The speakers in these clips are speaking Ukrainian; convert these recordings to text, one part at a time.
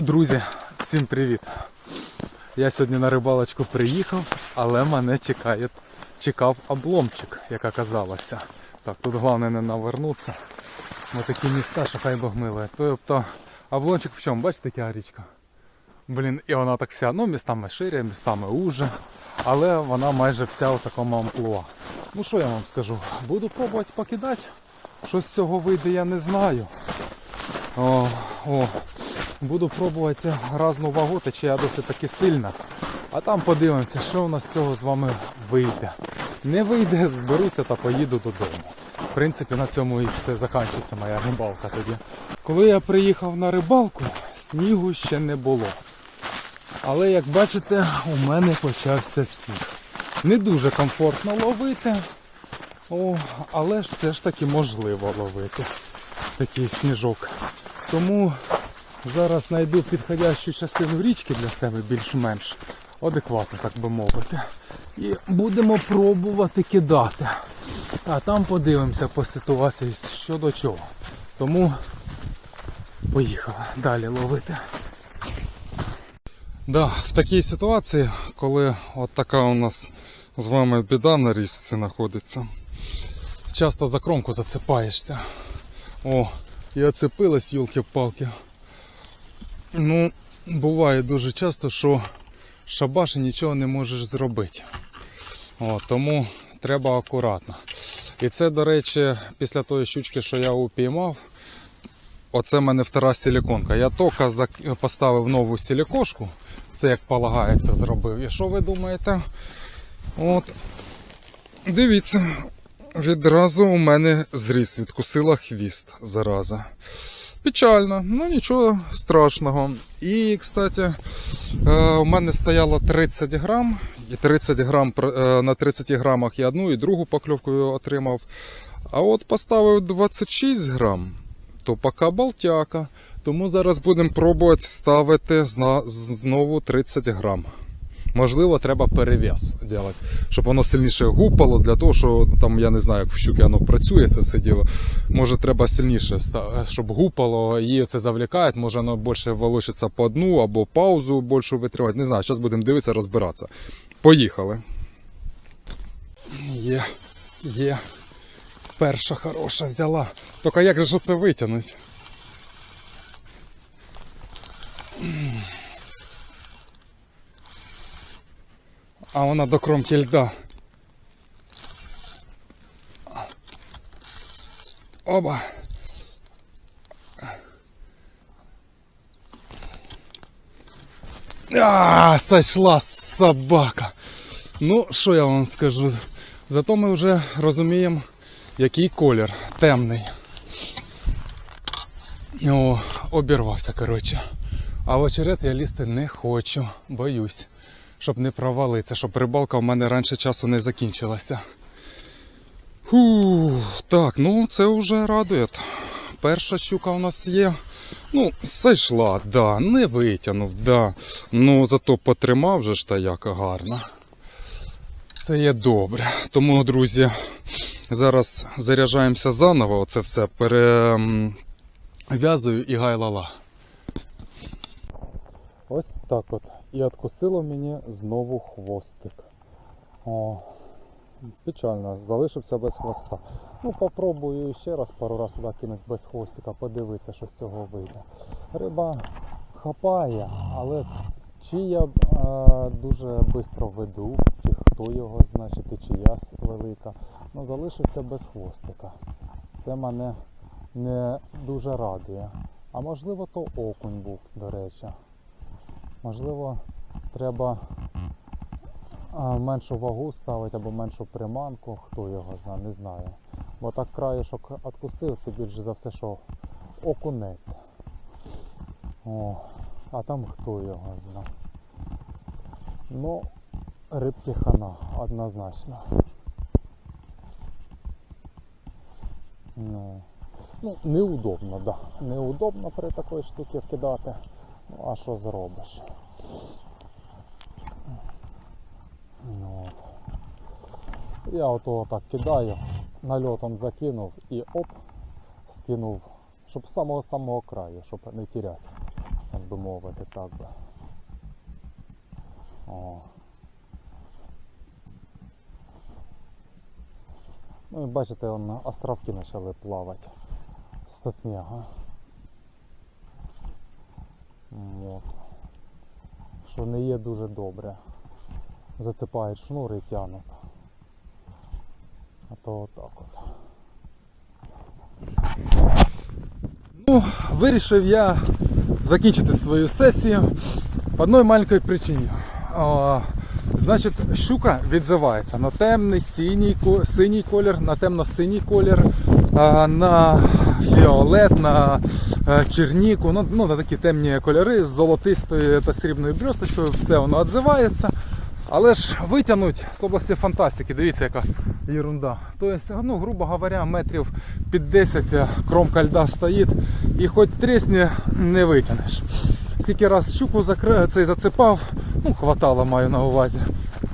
Друзі, всім привіт! Я сьогодні на рибалочку приїхав, але мене чекає, чекав обломчик, як оказалося. Так, тут головне не навернутися. Ось такі міста, що хай Бог милує. Тобто обломчик в чому? Бачите, яка річка? Блін, і вона так вся, ну містами шире, містами уже, але вона майже вся у такому амплуа. Ну що я вам скажу? Буду пробувати покидати. Що з цього вийде, я не знаю. О, о, буду пробувати разну вагу, я досить таки сильна. А там подивимося, що у нас з цього з вами вийде. Не вийде, зберуся та поїду додому. В принципі, на цьому і все закінчиться моя рибалка тоді. Коли я приїхав на рибалку, снігу ще не було. Але як бачите, у мене почався сніг. Не дуже комфортно ловити, о, але ж все ж таки можливо ловити такий сніжок. Тому зараз знайду підходящу частину річки для себе більш-менш адекватно, так би мовити. І будемо пробувати кидати. А там подивимося по ситуації що до чого. Тому поїхали далі ловити. Да, в такій ситуації, коли от така у нас з вами біда на річці знаходиться, часто за кромку зацепаєшся. О, і оцепилась, юлки-палки. Ну, буває дуже часто, що шабаш і нічого не можеш зробити. О, тому треба акуратно. І це, до речі, після тої щучки, що я упіймав, оце в мене втора силіконка. Я тільки поставив нову силікошку, все як полагається зробив. І що ви думаєте? От, дивіться, відразу у мене зріс, відкусила хвіст зараза. Печально, ну нічого страшного. І, кстати, е, у мене стояло 30 грам, і 30 грам е, на 30 грамах я одну і другу покльовку отримав. А от поставив 26 грам, то поки балтяка. Тому зараз будемо пробувати ставити знову 30 грам. Можливо, треба перев'яз робити, щоб воно сильніше гупало, для того, що там я не знаю, як в щуки воно працює, це все діло. Може, треба сильніше, щоб гупало, її це завлікає, може воно більше волочиться по дну або паузу більше витримати. Не знаю, зараз будемо дивитися, розбиратися. Поїхали. Є, є. Перша хороша взяла. Тільки як же це витягнути? А вона до кромки льда. Оба. А, сошла собака. Ну, що я вам скажу? Зато ми вже розуміємо, який колір темний. О, обірвався, коротше. А в очерет я лізти не хочу, боюсь, щоб не провалитися, щоб рибалка в мене раніше часу не закінчилася. Фу, так, ну це вже радує. Перша щука у нас є. Ну, зайшла, да, не витягнув, да. Ну, зато потримав же ж та яка гарна. Це є добре. Тому, друзі, зараз заряджаємося заново. Оце все перев'язую і гайлала. Ось так от. І відкусило мені знову хвостик. О, печально, залишився без хвоста. Ну, попробую ще раз пару разів сюди кинути без хвостика, подивитися, що з цього вийде. Риба хапає, але чи я е, дуже швидко веду, чи хто його значить, і чи я велика. Ну, залишився без хвостика. Це мене не дуже радує. А можливо, то окунь був, до речі. Можливо, треба меншу вагу ставити або меншу приманку, хто його знає, не знаю. Бо так краєшок відкусив, це більше за все, що окунець. О, а там хто його знає. Ну, рибки хана, однозначно. Ну, ну неудобно, да. Неудобно при такій штуці вкидати. Ну, а що зробиш? Ну. Я ото так кидаю, нальотом закинув і оп, скинув, щоб з самого самого краю, щоб не тіряти. як би мовити, так би. О. Ну і бачите, он, островки почали плавати з снігу. От. Що є дуже добре. Затипають шнури і тянуть. А то отак от. Ну, вирішив я закінчити свою сесію по одній маленькій причині. Значить, щука відзивається на темний синій, синій колір, на темно-синій колір, на фіолет, на е, черніку, ну, на такі темні кольори з золотистою та срібною блісточкою, все воно відзивається. Але ж витягнуть з області фантастики, дивіться, яка ерунда. Тобто, ну, грубо говоря, метрів під 10 кромка льда стоїть і хоч трісні не витягнеш. Скільки раз щуку закри... цей зацепав, ну, хватало маю на увазі,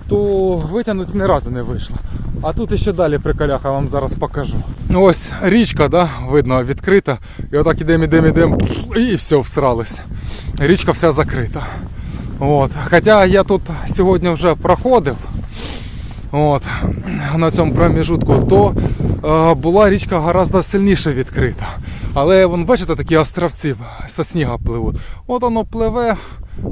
то витягнути ні разу не вийшло. А тут іще далі приколяха вам зараз покажу. Ось річка, да, видно, відкрита. І отак ідемо, ідемо, ідемо, і все, всрались. Річка вся закрита. От. Хоча я тут сьогодні вже проходив от, на цьому проміжутку, то е, була річка гораздо сильніше відкрита. Але вон, бачите, такі островці зі сніга пливуть. От воно пливе,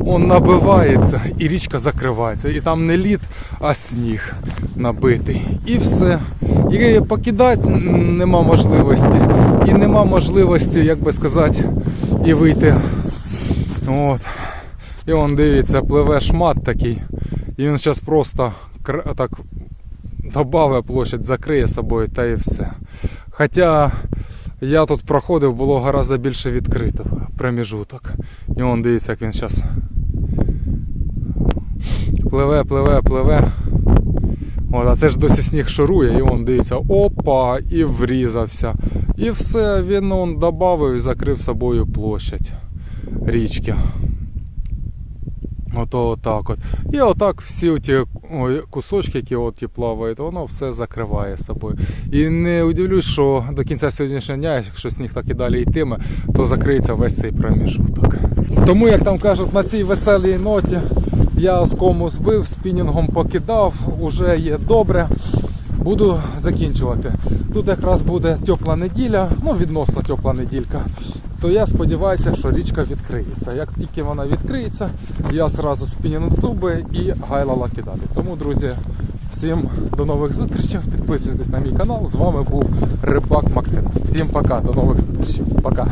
он набивається і річка закривається. І там не лід, а сніг набитий. І все. І покидати нема можливості. І нема можливості, як би сказати, і вийти. От. І он дивіться, пливе шмат такий. І він зараз просто так добавить площадь, закриє собою та і все. Хоча я тут проходив, було гораздо більше відкрито проміжуток. І он дивіться, як він зараз пливе, пливе, пливе. От, а це ж досі сніг шурує, і он дивіться, опа, і врізався. І все, він он додав і закрив собою площадь річки. Ото отак от. І отак всі ті ой, кусочки, які от ті плавають, воно все закриває собою. І не удивлюсь, що до кінця сьогоднішнього дня, якщо сніг так і далі йтиме, то закриється весь цей проміжуток. Тому, як там кажуть, на цій веселій ноті я з кому збив, спінінгом покидав, уже є добре. Буду закінчувати. Тут якраз буде тепла неділя, ну відносно тепла неділька. То я сподіваюся, що річка відкриється. Як тільки вона відкриється, я зразу спінінг зуби і гайлала кидати. Тому, друзі, всім до нових зустрічей. Підписуйтесь на мій канал. З вами був Рибак Максим. Всім пока, до нових зустрічей. Пока.